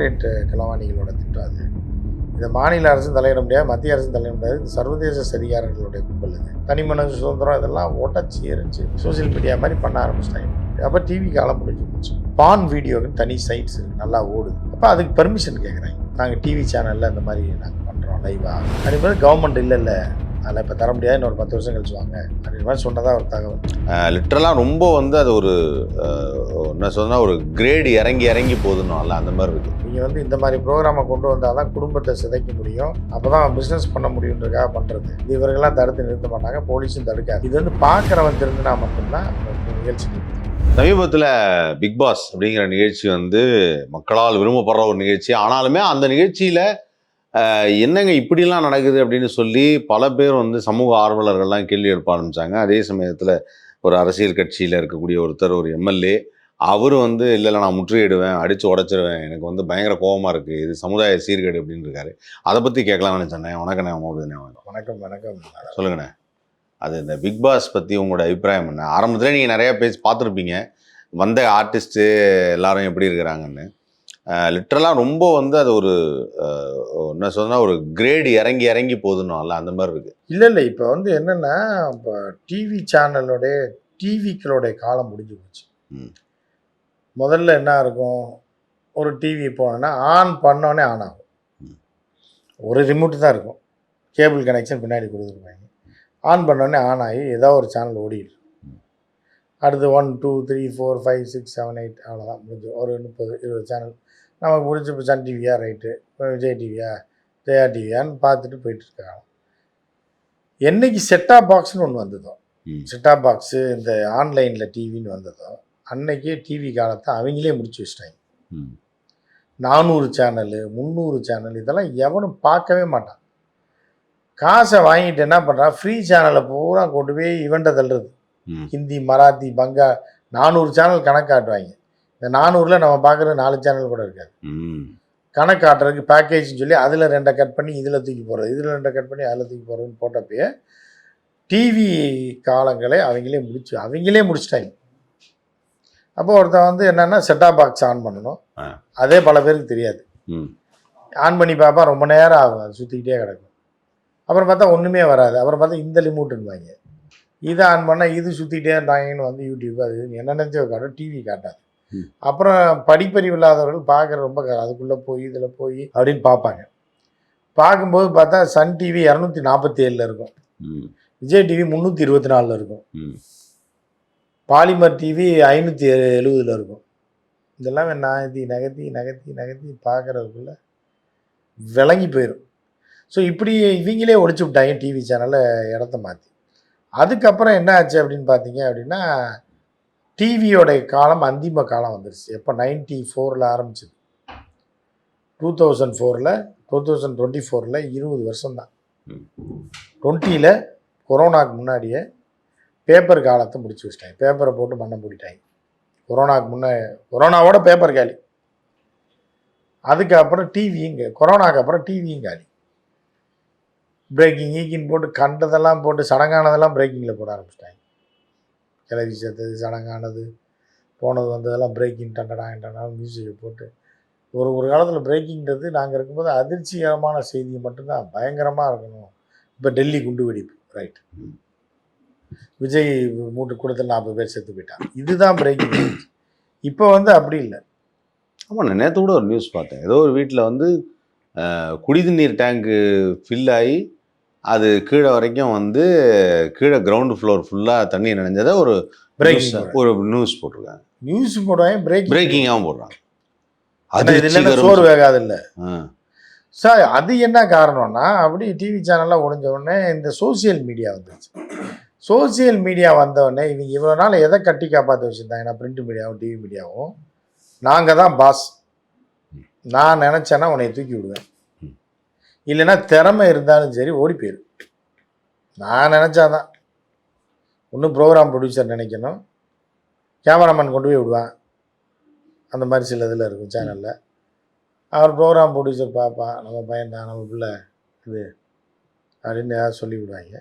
Corporate கலவாணிகளோட திட்டம் அது. இது மாநில அரசும் தலையிட முடியாது மத்திய அரசும் தலையிட முடியாது சர்வதேச சரிகாரர்களுடைய கும்பல் இது. தனிமன சுதந்திரம் இதெல்லாம் ஒட்டச்சி எரிஞ்சு சோஷியல் மீடியா மாதிரி பண்ண ஆரம்பிச்சிட்டாங்க. அப்போ டிவி காலம் முடிஞ்சு போச்சு. பான் வீடியோக்குன்னு தனி சைட்ஸ் இருக்குது நல்லா ஓடுது. அப்போ அதுக்கு பெர்மிஷன் கேட்குறாங்க நாங்கள் டிவி சேனலில் இந்த மாதிரி நாங்கள் பண்ணுறோம் லைவாக அப்படின்றது கவர்மெண்ட் இல்லை இல்லை. அதில் இப்போ தர முடியாது இன்னொரு பத்து வருஷம் கழிச்சு வாங்க. அப்படின்ற மாதிரி சொன்னதாக ஒரு தகவல். லிட்டரலாக ரொம்ப வந்து அது ஒரு என்ன சொன்னா ஒரு கிரேடு இறங்கி இறங்கி போதுன்னு அந்த மாதிரி இருக்கு. நீங்கள் வந்து இந்த மாதிரி ப்ரோக்ராமை கொண்டு வந்தால் தான் குடும்பத்தை சிதைக்க முடியும். அப்போ தான் பிஸ்னஸ் பண்ண முடியுன்றதுக்காக பண்ணுறது இது இவர்கள்லாம் தடுத்து நிறுத்த மாட்டாங்க போலீஸும் தடுக்காது. இது வந்து பார்க்குறவன் திருந்தினா மட்டும்தான் நிகழ்ச்சி. சமீபத்தில் பிக் பாஸ் அப்படிங்கிற நிகழ்ச்சி வந்து மக்களால் விரும்பப்படுற ஒரு நிகழ்ச்சி. ஆனாலுமே அந்த நிகழ்ச்சியில் என்னங்க இப்படிலாம் நடக்குது அப்படின்னு சொல்லி பல பேர் வந்து சமூக ஆர்வலர்கள்லாம் கேள்வி எழுப்ப ஆரம்பிச்சாங்க. அதே சமயத்தில் ஒரு அரசியல் கட்சியில் இருக்கக்கூடிய ஒருத்தர் ஒரு எம்எல்ஏ அவர் வந்து இல்லை இல்லை நான் முற்றுகையிடுவேன் அடித்து உடச்சிருவேன் எனக்கு வந்து பயங்கர கோவமா இருக்குது இது சமுதாய சீர்கேடு அப்படின்னு இருக்காரு. அதை பற்றி கேட்கலாம்னு நினச்சேன். வணக்கண்ணே உங்க வணக்கம். வணக்கம் சொல்லுங்கண்ணே. அது இந்த பிக் பாஸ் பற்றி உங்களோட அபிப்பிராயம் என்ன? ஆரம்பத்தில் நீங்கள் நிறையா பேசி பார்த்துருப்பீங்க. வந்த ஆர்டிஸ்ட்டு எல்லாரும் எப்படி இருக்கிறாங்கன்னு. லிட்ரலாக ரொம்ப வந்து அது ஒரு என்ன சொன்னா ஒரு கிரேடு இறங்கி இறங்கி போதுன்னு அந்த மாதிரி இருக்கு. இல்லை இல்லை. இப்போ வந்து என்னென்னா இப்போ டிவி சேனலோடைய டிவிக்களுடைய காலம் முடிஞ்சு போச்சு. முதல்ல என்ன இருக்கும் ஒரு டிவி போனோன்னா ஆன் பண்ணோடனே ஆன் ஆகும். ஒரு ரிமோட் தான் இருக்கும். கேபிள் கனெக்ஷன் பின்னாடி கொடுத்துருப்பாங்க. ஆன் பண்ணோடனே ஆன் ஆகி ஏதோ ஒரு சேனல் இருக்கும். அடுத்து one two three four five six seven eight அவ்வளோதான் முடிஞ்சு ஒரு முப்பது இருபது சேனல் நமக்கு முடிஞ்சு இப்போ சன் டிவியா ரைட்டு விஜய் டிவியா ஜெயா டிவியான்னு பார்த்துட்டு போயிட்டு இருக்காங்க. என்னைக்கு செட்டாப் பாக்ஸ்னு ஒன்று வந்ததோ. செட்டாப் பாக்ஸு இந்த ஆன்லைனில் டிவின்னு வந்ததோ அன்னைக்கே டிவி காலத்தை அவங்களே முடிச்சு வச்சிட்டாங்க. நானூறு சேனலு முந்நூறு சேனல் இதெல்லாம் எவனும் பார்க்கவே மாட்டான். காசை வாங்கிட்டு என்ன பண்ணுறான் ஃப்ரீ சேனலை பூரா கொண்டு போய் இவன்ட்ட தள்ளுறது. ஹிந்தி மராத்தி பங்கா நானூறு சேனல் கணக்காட்டுவாங்க இந்த நானூறில் நம்ம பார்க்குற நாலு சேனல் கூட இருக்காது. ம். கணக்காட்டுறதுக்கு பேக்கேஜ்னு சொல்லி அதில் ரெண்டை கட் பண்ணி இதில் தூக்கி போடுறது. இதில் ரெண்டை கட் பண்ணி அதில் தூக்கி போடுறதுன்னு போட்டப்பயே டிவி காலங்களை அவங்களே முடிச்சு அவங்களே முடிச்சிட்டாங்க. அப்போ ஒருத்தன் வந்து என்னென்னா செட்டாப் பாக்ஸ் ஆன் பண்ணணும். அதே பல பேருக்கு தெரியாது. ம். ஆன் பண்ணி பார்ப்பா ரொம்ப நேரம் ஆகும். அது சுற்றிக்கிட்டே கிடக்கும். அப்புறம் பார்த்தா ஒன்றுமே வராது. அப்புறம் பார்த்தா இந்த லிமூட்டுன்பாங்க இதை ஆன் பண்ணால் இது சுற்றிக்கிட்டே இருந்தாங்கன்னு வந்து யூடியூப் அது என்ன நினச்சோ காட்டும் டிவி காட்டாது. அப்புறம் படிப்பறிவு இல்லாதவர்கள் பார்க்குற ரொம்ப அதுக்குள்ளே போய் இதில் போய் அப்படின்னு பார்ப்பாங்க. பார்க்கும்போது பார்த்தா சன் டிவி இரநூத்தி நாற்பத்தி ஏழில் இருக்கும். விஜய் டிவி முந்நூற்றி இருபத்தி நாலில் இருக்கும். பாலிமர் டிவி ஐநூற்றி எழுபதில் இருக்கும். இதெல்லாம் நகர்த்தி நகர்த்தி நகர்த்தி நகர்த்தி பார்க்குறதுக்குள்ள விளங்கி போயிடும் ஸோ இப்படி இவங்களே ஒழிச்சு விட்டாங்க டிவி சேனலை இடத்த மாற்றி அதுக்கப்புறம் என்ன ஆச்சு அப்படின்னு பார்த்தீங்க அப்படின்னா டிவியோடைய காலம் அந்திம காலம் வந்துருச்சு. எப்போ? நைன்டி ஃபோரில் ஆரம்பிச்சது. டூ தௌசண்ட் ஃபோரில் டூ தௌசண்ட் டுவெண்ட்டி ஃபோரில் இருபது வருஷம்தான். டுவெண்ட்டியில் கொரோனாக்கு முன்னாடியே பேப்பர் காலத்தை முடிச்சு வச்சிட்டாங்க. பேப்பரை போட்டு பண்ண மூடிட்டாங்க. கொரோனாக்கு முன்னே கொரோனாவோட பேப்பர் காலி. அதுக்கப்புறம் டிவியும் கொரோனாக்கு அப்புறம் டிவியும் காலி. பிரேக்கிங் ஈக்கின்னு போட்டு கண்டதெல்லாம் போட்டு சடங்கானதெல்லாம் பிரேக்கிங்கில் போட ஆரம்பிச்சிட்டாங்க. கிளவி சேர்த்தது சடங்கானது போனது வந்ததெல்லாம் பிரேக்கிங் டண்டடா டண்டா மியூசிக்கை போட்டு ஒரு ஒரு காலத்தில் பிரேக்கிங்கிறது நாங்கள் இருக்கும்போது அதிர்ச்சிகரமான செய்தி மட்டும்தான் பயங்கரமாக இருக்கணும். இப்போ டெல்லி குண்டு வெடிப்பு ரைட் விஜய் மூட்டு கூடத்தில் நாற்பது பேர் செத்து போயிட்டான் இதுதான் பிரேக்கிங் இப்போ வந்து அப்படி இல்லை. ஆமாம் நான் நேற்று கூட ஒரு நியூஸ் பார்த்தேன். ஏதோ ஒரு வீட்டில் வந்து குடிநீர் டேங்க்கு ஃபில் ஆகி அது கீழே வரைக்கும் வந்து கீழே கிரவுண்ட் ஃப்ளோர் ஃபுல்லாக தண்ணி நினைஞ்சதை ஒரு பிரேக்கிங் ஒரு நியூஸ் போட்டிருக்காங்க. நியூஸ் போடுவாங்க பிரேக்கிங் பிரேக்கிங்காகவும் போடுறாங்க. அது இல்லைன்னா சோறு வேகாது இல்லை சார் அது என்ன காரணம்னா அப்படி டிவி சேனல்லாம் உடஞ்ச உடனே இந்த சோசியல் மீடியா வந்துருச்சு. சோசியல் மீடியா வந்தோடனே இவங்க இவ்வளோ நாள் எதை கட்டி காப்பாற்ற வச்சுருந்தாங்கன்னா பிரிண்ட் மீடியாவும் டிவி மீடியாவும் நாங்கள் தான் பாஸ் நான் நினச்சேன்னா உன்னை தூக்கி விடுவேன். இல்லைன்னா திறமை இருந்தாலும் சரி ஓடி போயிரு. நான் நினச்சாதான். ஒன்றும் ப்ரோக்ராம் ப்ரொடியூசர் நினைக்கணும். கேமராமேன் கொண்டு போய் விடுவான். அந்த மாதிரி சில இதில் இருக்கும் சேனலில் அவர் ப்ரோக்ராம் ப்ரொடியூசர் பார்ப்பான். நம்ம பையன் தான் நம்ம பிள்ளை. இது அப்படின்னு ஏதாவது சொல்லி விடுவாங்க.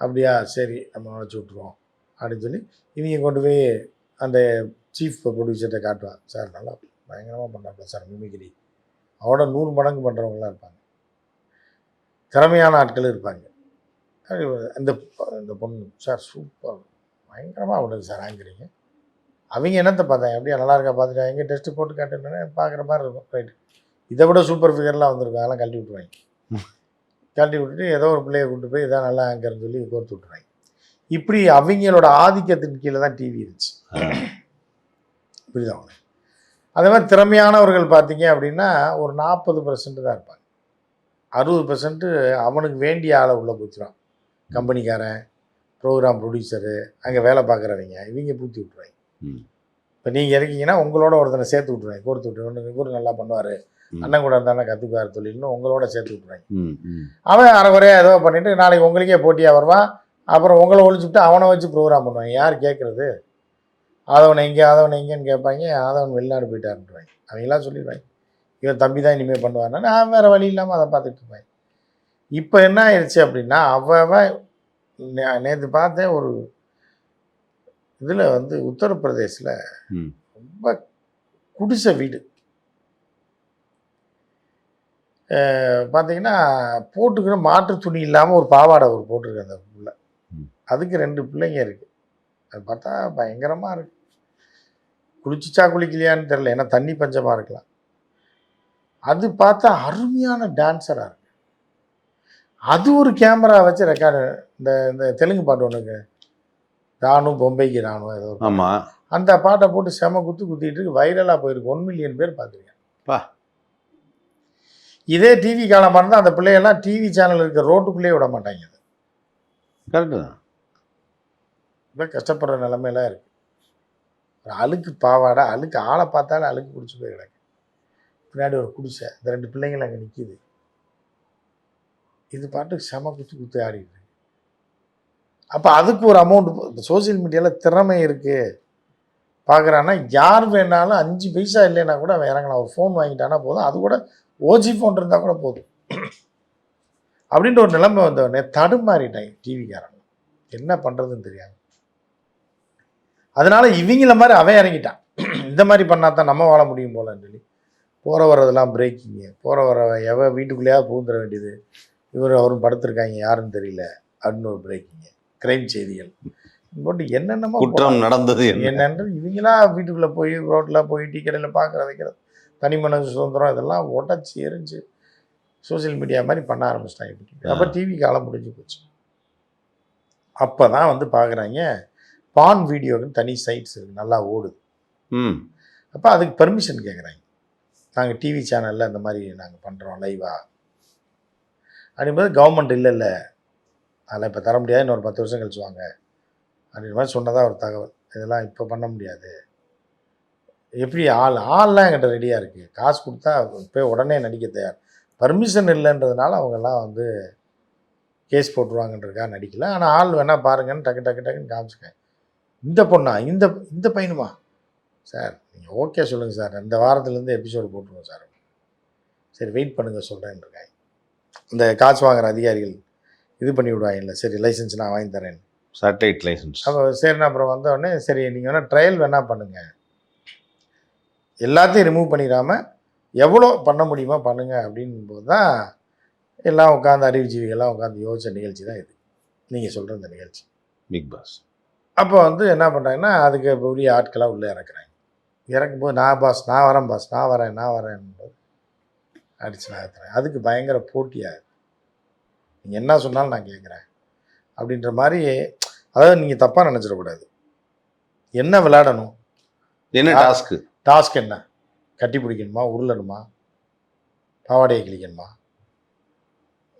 அப்படியா சரி நம்ம வச்சு விட்ருவோம் அப்படின்னு சொல்லி இவங்க கொண்டு போய் அந்த சீஃப் ப்ரொடியூசர்கிட்ட காட்டுவான். சார் நல்லா பயங்கரமாக பண்ணுறாங்க சார் மிமிக்ரி அவரோட நூறு மடங்கு பண்ணுறவங்களாம் இருப்பாங்க. திறமையான ஆட்கள் இருப்பாங்க. இந்த இந்த பொண்ணு சார் சூப்பர் பயங்கரமாக விடுது சார் ஆங்கரிங்க அவங்க என்னத்தை பார்த்தாங்க? எப்படியா நல்லா இருக்கா பார்த்துட்டு எங்கே டெஸ்ட்டு போட்டு காட்டுனே பார்க்குற மாதிரி இருக்கும். ரைட்டு இதை விட சூப்பர் ஃபிகர்லாம் வந்திருக்கும். அதெல்லாம் கழட்டி விட்ருவாங்க கழட்டி விட்டுட்டு ஏதோ ஒரு பிள்ளையை கொண்டு போய் இதான் நல்லா ஆங்கர்னு சொல்லி கோர்த்து விட்ருவாங்க இப்படி அவங்களோட ஆதிக்கத்தின் கீழே தான் டிவி இருந்துச்சு. புரியுதா அதே மாதிரி திறமையானவர்கள் பார்த்தீங்க அப்படின்னா ஒரு நாற்பது பர்சன்ட் தான் இருப்பாங்க. அறுபது பர்சன்ட் அவனுக்கு வேண்டிய ஆளை உள்ளே போச்சுருவான் கம்பெனிக்காரன் ப்ரோக்ராம் ப்ரொடியூசரு அங்கே வேலை பார்க்குறவங்க இவங்க பூத்தி விட்ருவாங்க. இப்போ நீங்கள் இருக்கீங்கன்னா உங்களோட ஒருத்தனை சேர்த்து விட்ருவாங்க கோர்த்து விட்டுருவாங்க இவரு நல்லா பண்ணுவார். அண்ணன் கூட இருந்தானே கற்றுக்குவார் தொழில்னு உங்களோட சேர்த்து விட்ருவாங்க அவன் அரைக்குறையாக ஏதோ பண்ணிட்டு நாளைக்கு உங்களுக்கே போட்டியாக வருவான். அப்புறம் உங்களை ஒழிச்சுட்டு அவனை வச்சு ப்ரோக்ராம் பண்ணுவாங்க. யார் கேட்குறது ஆதவன் எங்கே ஆதவன் எங்கேன்னு கேட்பாங்க. ஆதவன் வெளிநாடு போயிட்டாருன்றாங்க அவங்களாம் சொல்லிடுவாங்க. இவன் தம்பி தான் இனிமேல் பண்ணுவாருன்னா நான் வேறு வழி இல்லாமல் அதை பார்த்துட்டு இருப்பேன். இப்போ என்ன ஆயிடுச்சு அப்படின்னா அவன் நேற்று பார்த்தேன் ஒரு இதில் வந்து உத்தரப்பிரதேசில். ரொம்ப குடிசை வீடு. பார்த்தீங்கன்னா போட்டுக்கிற மாற்று துணி இல்லாமல் ஒரு பாவாடை ஒரு போட்டிருக்கு அந்த பிள்ளை. அதுக்கு ரெண்டு பிள்ளைங்க இருக்கு. அது பார்த்தா பயங்கரமாக இருக்கு. குளிச்சுச்சா குளிக்கலையான்னு தெரில ஏன்னா தண்ணி பஞ்சமாக இருக்கலாம். அது பார்த்தா அருமையான டான்ஸராக இருக்கு. அது ஒரு கேமரா வச்சு ரெக்கார்டு இந்த இந்த தெலுங்கு பாட்டு ஒன்றுக்கு ராணு பொம்பைக்கு ராணு ஏதோ ஒரு ஆமா. அந்த பாட்டை போட்டு செம குத்து குத்திட்டு இருக்கு. வைரலாக போயிருக்கு. ஒன் மில்லியன் பேர் பார்த்துருக்கேன் பா. இதே டிவி காலமாக இருந்தால் அந்த பிள்ளையெல்லாம் டிவி சேனல் இருக்க ரோட்டுக்குள்ளேயே விட மாட்டாங்க அது கரெக்டு தான். ரொம்ப கஷ்டப்படுற நிலமையெல்லாம் இருக்கு. ஒரு அழுக்கு பாவாடை அழுக்கு ஆளை பார்த்தாலே அழுக்கு பிடிச்சி போய் கிடக்கு. பின்னாடி ஒரு குடிசை. இந்த ரெண்டு பிள்ளைங்கள் அங்கே நிற்கிது இது பாட்டுக்கு செம குத்து குத்து ஆடிட்டு அப்போ அதுக்கு ஒரு அமௌண்ட் சோஷியல் மீடியாவில் திறமை இருக்குது பார்க்குறான்னா யார் வேணாலும் அஞ்சு பைசா இல்லைன்னா கூட அவன் இறங்கலாம். ஒரு ஃபோன் வாங்கிட்டானா போதும். அது கூட ஓஜி ஃபோன் இருந்தால் கூட போதும். அப்படின்ற ஒரு நிலைமை வந்தவொடனே தடுமாறிட்டாங்க டிவிக்காரங்க. என்ன பண்ணுறதுன்னு தெரியாது அதனால் இவங்கள மாதிரி அவன் இறங்கிட்டான். இந்த மாதிரி பண்ணாதான் நம்ம வாழ முடியும் போலன்னு சொல்லி போகிற வர்றதெல்லாம் பிரேக்கிங்கு போகிற வர எவ வீட்டுக்குள்ளேயாவது புகுந்துட வேண்டியது. இவர் அவரும் படுத்திருக்காங்க யாருன்னு தெரியல. அப்படின்னு ஒரு பிரேக்கிங்கு கிரைம் செய்திகள். போட்டு என்னென்னமோ குற்றம் நடந்தது என்ன? என்னன்று இவங்களா வீட்டுக்குள்ளே போய் ரோட்டில் போய் டீ கடையில் பார்க்குற வைக்கிறது தனி மனசு சுதந்திரம் இதெல்லாம் உடச்சி எரிஞ்சு சோஷியல் மீடியா மாதிரி பண்ண ஆரம்பிச்சிட்டாங்க இப்போ அப்போ டிவி காலம் முடிஞ்சு போச்சு. அப்போ தான் வந்து பார்க்குறாங்க பான் வீடியோக்குன்னு தனி சைட்ஸ் இருக்குது நல்லா ஓடுது. ம். அப்போ அதுக்கு பெர்மிஷன் கேட்குறாங்க நாங்கள் டிவி சேனலில் இந்த மாதிரி நாங்கள் பண்ணுறோம் லைவாக அப்படிங்கும்போது கவர்மெண்ட் இல்லை இல்லை அதெல்லாம் இப்போ தர முடியாது. இன்னொரு பத்து வருஷம் கழிச்சு வாங்க அப்படின்ற மாதிரி சொன்னதாக ஒரு தகவல். இதெல்லாம் இப்போ பண்ண முடியாது. எப்படி ஆள் ஆள்லாம் என்கிட்ட ரெடியாக இருக்குது காசு கொடுத்தா போய் உடனே நடிக்க தயார். பர்மிஷன் இல்லைன்றதுனால அவங்கெல்லாம் வந்து கேஸ் போட்டுருவாங்கன்றதுக்காக நடிக்கல. ஆனால் ஆள் வேணால் பாருங்கன்னு டக்கு டக்கு டக்குன்னு காமிச்சுக்கேன் இந்த பொண்ணா? இந்த இந்த பையனுமா? சார் நீங்கள் ஓகே சொல்லுங்கள் சார். இந்த வாரத்துலேருந்து எபிசோடு போட்டுருவோம் சார். சரி வெயிட் பண்ணுங்கள் சொல்கிறேன்னு இருக்காங்க. இந்த காசு வாங்குற அதிகாரிகள் இது பண்ணி விடுவாங்கல்ல. சரி லைசன்ஸ் நான் வாங்கி தரேன். சேட்டலைட் லைசன்ஸ் அப்போ சரிண்ணா அப்புறம் வந்த உடனே சரி நீங்கள் வேணால் ட்ரையல் வேணால் பண்ணுங்கள் எல்லாத்தையும் ரிமூவ் பண்ணிடாம எவ்வளோ பண்ண முடியுமோ பண்ணுங்க அப்படின்போது தான் எல்லாம் உட்காந்து அறிவுஜீவிகள்லாம் உட்காந்து யோசிச்ச நிகழ்ச்சி தான் இது. நீங்கள் சொல்கிற இந்த நிகழ்ச்சி. பிக் பாஸ் அப்போ வந்து என்ன பண்ணுறாங்கன்னா அதுக்கு உரிய ஆட்களாக உள்ளே இறக்குறாங்க. இறக்கும்போது நான் பாஸ் நான் வரேன் பாஸ் நான் வரேன் நான் வரேன் அடிச்சு நகர்த்துறேன் அதுக்கு பயங்கர போட்டியாக நீங்கள் என்ன சொன்னாலும் நான் கேட்குறேன் அப்படின்ற மாதிரி அதாவது நீங்கள் தப்பாக நினச்சிடக்கூடாது. என்ன விளையாடணும்? என்ன டாஸ்க்கு டாஸ்க் என்ன? கட்டி பிடிக்கணுமா? உருளணுமா? பாவாடையை கிழிக்கணுமா?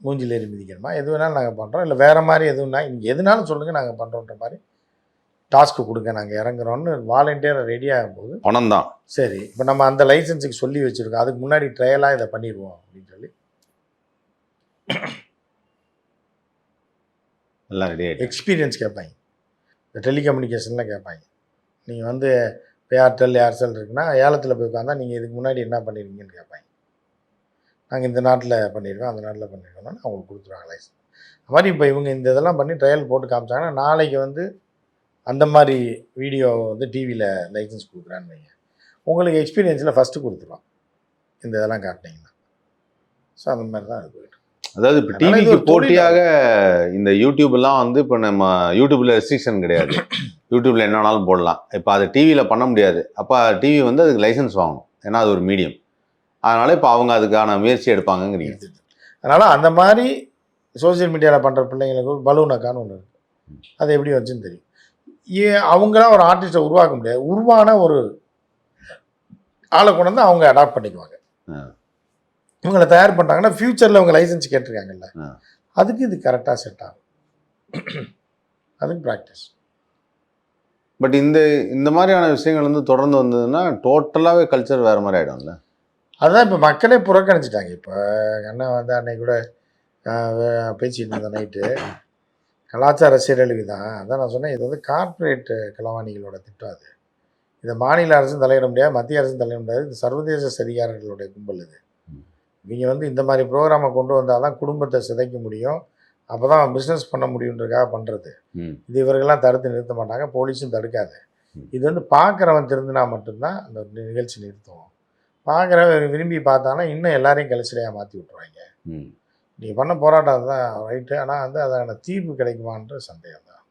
மூஞ்சில் ஏறி மிதிக்கணுமா? எது வேணாலும் நாங்கள் பண்ணுறோம் இல்லை வேறு மாதிரி எதுவும்னா நீங்கள் எதுனாலும் சொல்லுங்கள் நாங்கள் பண்ணுறோன்ற மாதிரி டாஸ்க்கு கொடுங்க நாங்கள் இறங்குறோன்னு வாலண்டியராக ரெடி ஆகும்போது பணம் தான் சரி இப்போ நம்ம அந்த லைசன்ஸுக்கு சொல்லி வச்சுருக்கோம். அதுக்கு முன்னாடி ட்ரையலாக இதை பண்ணிடுவோம் அப்படின்னு சொல்லி. எல்லாம் ரெடி எக்ஸ்பீரியன்ஸ் கேட்பாங்க. இந்த டெலிகம்யூனிகேஷன்லாம் கேட்பாங்க. நீங்கள் வந்து இப்போ ஏர்டெல் ஏர்செல் இருக்குன்னா ஏலத்தில் போய் உட்காந்தா நீங்கள் இதுக்கு முன்னாடி என்ன பண்ணிருக்கீங்கன்னு கேட்பாங்க. நாங்கள் இந்த நாட்டில் பண்ணியிருக்கோம் அந்த நாட்டில் பண்ணியிருக்கோம்னா அவங்களுக்கு கொடுத்துருவாங்க லைசன்ஸ் அது மாதிரி இப்போ இவங்க இந்த இதெல்லாம் பண்ணி ட்ரையல் போட்டு காமிச்சாங்கன்னா நாளைக்கு வந்து அந்த மாதிரி வீடியோ வந்து டிவியில் லைசன்ஸ் கொடுக்குறான்னு வைங்க. உங்களுக்கு எக்ஸ்பீரியன்ஸில் ஃபஸ்ட்டு கொடுத்துருவோம் இந்த இதெல்லாம் காட்டினீங்கன்னா. ஸோ அந்த மாதிரி தான் போயிட்டு. அதாவது இப்போ டிவிக்கு போட்டியாக இந்த யூடியூப் எல்லாம் வந்து இப்போ நம்ம யூடியூப்ல ரெஸ்ட்ரிக்ஷன் கிடையாது. யூடியூப்ல என்ன வேணாலும் போடலாம். இப்போ அது டிவியில் பண்ண முடியாது. அப்போ டிவி வந்து அதுக்கு லைசன்ஸ் வாங்கணும். ஏன்னா அது ஒரு மீடியம் அதனால இப்போ அவங்க அதுக்கான முயற்சி எடுப்பாங்கங்கிறீங்க. அதனால் அந்த மாதிரி சோஷியல் மீடியாவில் பண்ணுற பிள்ளைங்களுக்கு ஒரு பலூன் அக்கான்னு ஒன்று இருக்குது அது எப்படி வந்துச்சுன்னு தெரியும். ஏன் அவங்களாம் ஒரு ஆர்டிஸ்ட்டை உருவாக்க முடியாது. உருவான ஒரு ஆளை கொண்டு வந்து அவங்க அடாப்ட் பண்ணிக்குவாங்க. இவங்களை தயார் பண்ணுறாங்கன்னா ஃப்யூச்சரில் இவங்க லைசன்ஸ் கேட்டிருக்காங்கல்ல. அதுக்கு இது கரெக்டாக செட் ஆகும். அதுக்கு ப்ராக்டிஸ் பட் இந்த இந்த மாதிரியான விஷயங்கள் வந்து தொடர்ந்து வந்ததுன்னா டோட்டலாகவே கல்ச்சர் வேற மாதிரி ஆயிடும்ல. அதுதான் இப்போ மக்களே புறக்கணிச்சிட்டாங்க. இப்போ அண்ணன் வந்து அன்னைக்கு கூட பேசிட்டு இருந்தேன் நைட்டு கலாச்சார சீரழிவு தான் அதான் நான் சொன்னேன் இது வந்து கார்ப்பரேட் களவாணிகளோட திட்டம் அது. இதை மாநில அரசும் தலையிட முடியாது மத்திய அரசும் தலையிட முடியாது. இது சர்வதேச சரிகாரர்களுடைய கும்பல் இது. இவங்க வந்து இந்த மாதிரி ப்ரோக்ராமை கொண்டு வந்தால் தான் குடும்பத்தை சிதைக்க முடியும். அப்போ தான் பிஸ்னஸ் பண்ண முடியுன்றதுக்காக பண்ணுறது இது இவர்கள்லாம் தடுத்து நிறுத்த மாட்டாங்க போலீஸும் தடுக்காது. இது வந்து பார்க்குறவன் திருந்தினா மட்டும்தான் அந்த நிகழ்ச்சி நிறுத்துவோம். பார்க்குறவன் விரும்பி பார்த்தானா இன்னும் எல்லாரையும் கழிச்சலையாக மாற்றி விட்ருவாங்க நீ பண்ண போராட்டம் தான் ரைட்டு ஆனால் வந்து அதான தீர்வு கிடைக்குமான்ற சந்தேகம் தான்